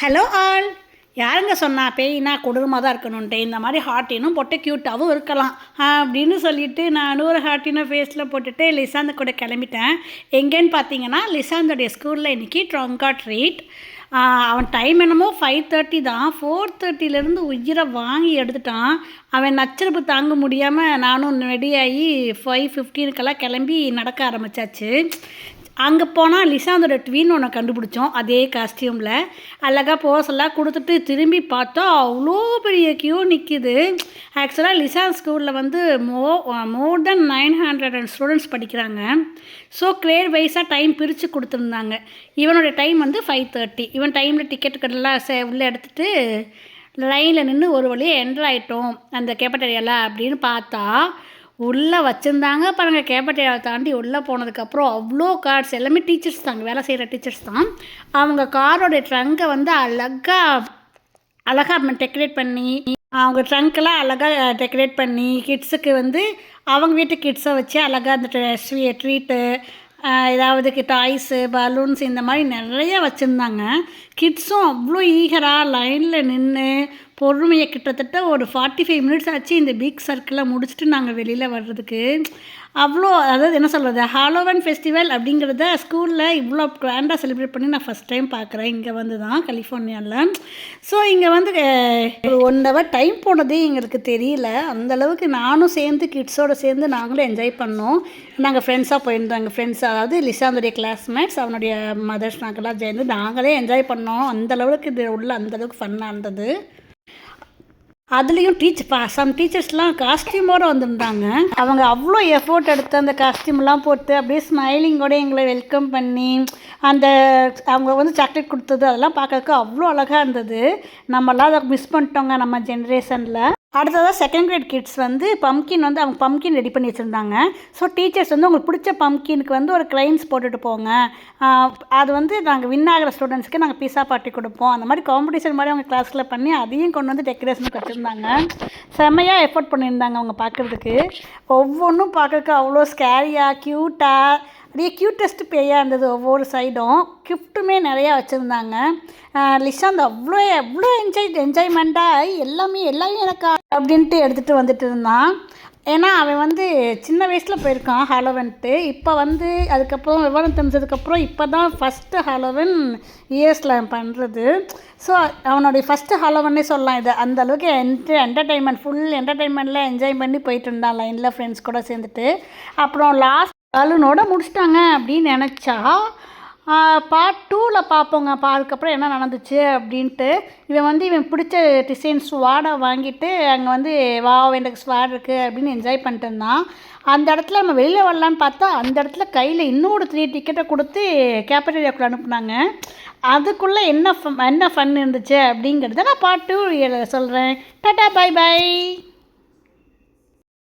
Hello all யாருங்க சொன்னா பேய்னா கொடூரமாக தான் இருக்கணுன்ட்டு இந்த மாதிரி ஹாட்டினும் போட்டு க்யூட்டாகவும் இருக்கலாம். அப்படின்னு சொல்லிட்டு நான் ஒரு ஹாட்டினை ஃபேஸில் போட்டுட்டு லிசாந்து கூட கிளம்பிட்டேன். எங்கேன்னு பார்த்தீங்கன்னா லிசாந்தோடைய ஸ்கூலில் இன்றைக்கி ட்ரங்கா ட்ரீட் அவன் டைம் என்னமோ ஃபைவ் தேர்ட்டி தான். ஃபோர் தேர்ட்டிலேருந்து உயிரை வாங்கி எடுத்துட்டான். அவன் நச்சரிப்பு தாங்க முடியாமல் நானும் ரெடியாகி ஃபைவ் ஃபிஃப்டீனுக்கெல்லாம் கிளம்பி நடக்க ஆரம்பித்தாச்சு அங்கே போனால் லிசாந்தோட ட்வீன் ஒன்று கண்டுபிடிச்சோம் அதே காஸ்டியூமில் அழகாக போசெல்லாம் கொடுத்துட்டு திரும்பி பார்த்தா அவ்வளோ பெரிய க்யூ நிற்கிது ஆக்சுவலாக லிசாந்த் ஸ்கூலில் வந்து மோ more than nine hundred and students படிக்கிறாங்க ஸோ கிரேட் வைஸாக டைம் பிரித்து கொடுத்துருந்தாங்க. இவனோட டைம் வந்து ஃபைவ் தேர்ட்டி இவன் டைமில் டிக்கெட் கடலாம் சே உள்ளே எடுத்துகிட்டு லைனில் நின்று ஒரு வழியாக என்டர் ஆகிட்டோம் அந்த கேப்பட்டேரியாவில் அப்படின்னு பார்த்தா உள்ளே வச்சுருந்தாங்க பாருங்கள் கேபட்டேரியாவை தாண்டி உள்ளே போனதுக்கப்புறம் அவ்வளோ கார்ட்ஸ் எல்லாமே டீச்சர்ஸ் தாங்க வேலை செய்கிற டீச்சர்ஸ் தான். அவங்க காரோடைய ட்ரங்கை வந்து அழகாக அழகாக டெக்கரேட் பண்ணி அவங்க ட்ரங்க்கெல்லாம் அழகாக டெக்கரேட் பண்ணி கிட்ஸுக்கு வந்து அவங்க வீட்டு கிட்ஸை வச்சு அழகாக அந்த ட்ரீட்டு ஏதாவது டாய்ஸு பலூன்ஸ் இந்த மாதிரி நிறைய வச்சுருந்தாங்க. கிட்ஸும் அவ்வளோ ஈகராக லைனில் நின்று பொறுமையை கிட்டத்தட்ட ஒரு ஃபார்ட்டி ஃபைவ் மினிட்ஸ் ஆச்சு இந்த பிக் சர்க்கிளை முடிச்சுட்டு நாங்கள் வெளியில் வர்றதுக்கு. அவ்வளோ அதாவது என்ன சொல்கிறது ஹாலோவன் ஃபெஸ்டிவல் அப்படிங்கிறத ஸ்கூலில் இவ்வளோ க்ராண்டாக செலிப்ரேட் பண்ணி நான் ஃபஸ்ட் டைம் பார்க்குறேன் இங்கே வந்து தான் கலிஃபோர்னியாவில் ஸோ இங்கே வந்து ஒரு ஒன் ஹவர் டைம் போனதே எங்களுக்கு தெரியல. அந்தளவுக்கு நானும் சேர்ந்து கிட்ஸோடு சேர்ந்து நாங்களும் என்ஜாய் பண்ணோம். நாங்கள் ஃப்ரெண்ட்ஸாக போயிருந்தோம் எங்கள் ஃப்ரெண்ட்ஸ் அதாவது லிசாந்துடைய கிளாஸ்மேட்ஸ் அவனுடைய மதர்ஸ் நாங்கள்லாம் சேர்ந்து நாங்களே என்ஜாய் பண்ணோம். அந்தளவுக்கு இது உள்ள அந்தளவுக்கு ஃபன்னாக இருந்தது. அதுலேயும் டீச் சம் டீச்சர்ஸ்லாம் காஸ்டியூமோடு வந்திருந்தாங்க. அவங்க அவ்வளோ எஃபோர்ட் எடுத்து அந்த காஸ்டியூம்லாம் போட்டு அப்படியே ஸ்மைலிங்கோட எங்களை வெல்கம் பண்ணி அந்த அவங்க வந்து சாக்லேட் கொடுத்தது அதெல்லாம் பார்க்கறதுக்கு அவ்வளோ அழகாக இருந்தது. நம்மளாம் அதை மிஸ் பண்ணிட்டோங்க நம்ம ஜென்ரேஷனில் அடுத்ததாக செகண்ட் கிரேட் கிட்ஸ் வந்து பம்கின் வந்து அவங்க பம்கின் ரெடி பண்ணி வச்சுருந்தாங்க. ஸோ டீச்சர்ஸ் வந்து உங்களுக்கு பிடிச்ச பம்கினுக்கு வந்து ஒரு க்ரைன்ஸ் போட்டுட்டு போங்க. அது வந்து நாங்கள் வின் ஆகிற ஸ்டூடெண்ட்ஸ்க்கு நாங்கள் பீஸா பார்ட்டி கொடுப்போம். அந்த மாதிரி காம்படிஷன் மாதிரி அவங்க கிளாஸில் பண்ணி அதையும் கொண்டு வந்து டெக்கரேஷன் வச்சுருந்தாங்க. செம்மையாக எஃபோர்ட் பண்ணியிருந்தாங்க அவங்க பார்க்குறதுக்கு. ஒவ்வொன்றும் பார்க்குறதுக்கு அவ்வளோ ஸ்கேரியாக க்யூட்டாக அப்படியே க்யூட்டஸ்ட் பேயாக இருந்தது ஒவ்வொரு சைடும் கிஃப்ட்டுமே நிறையா வச்சுருந்தாங்க. லிஷாந்த் அவ்வளோ எவ்வளோ என்ஜாய் என்ஜாய்மெண்ட்டாக எல்லாமே எல்லாமே எனக்கா அப்படின்ட்டு எடுத்துகிட்டு வந்துட்டு இருந்தான். ஏன்னா அவன் வந்து சின்ன வயசில் போயிருக்கான் ஹாலோவன்ட்டு. இப்போ வந்து அதுக்கப்புறம் விவரம் தெரிஞ்சதுக்கப்புறம் இப்போ தான் ஃபஸ்ட்டு ஹாலோவன் இயர்ஸில் பண்ணுறது ஸோ அவனுடைய ஃபஸ்ட்டு ஹாலோவன்னே சொல்லலாம் இது. அந்த அளவுக்கு என்ட என்டர்டைன்மெண்ட் ஃபுல் என்டர்டைன்மெண்ட்டில் என்ஜாய் பண்ணி போயிட்டு இருந்தான் லைனில் ஃப்ரெண்ட்ஸ் கூட சேர்ந்துட்டு. அப்புறம் லாஸ்ட் பலூனோட முடிச்சிட்டாங்க அப்படின்னு நினச்சா பார்ட் டூவில் பார்ப்போங்க பா அதுக்கப்புறம் என்ன நடந்துச்சு அப்படின்ட்டு. இவன் வந்து இவன் பிடிச்ச டிசைன் ஸ்வாடை வாங்கிட்டு அங்கே வந்து வா எனக்கு ஸ்வாட் இருக்குது அப்படின்னு என்ஜாய் பண்ணிட்டு இருந்தான். அந்த இடத்துல நம்ம வெளியில் வரலான்னு பார்த்தா அந்த இடத்துல கையில் இன்னொரு த்ரீ டிக்கெட்டை கொடுத்து கேபிட்டேரியாக்குள்ளே அனுப்புனாங்க. அதுக்குள்ளே என்ன என்ன ஃபன் இருந்துச்சு அப்படிங்கிறத நான் பார்ட் டூ சொல்கிறேன் டாட்டா பாய் பாய்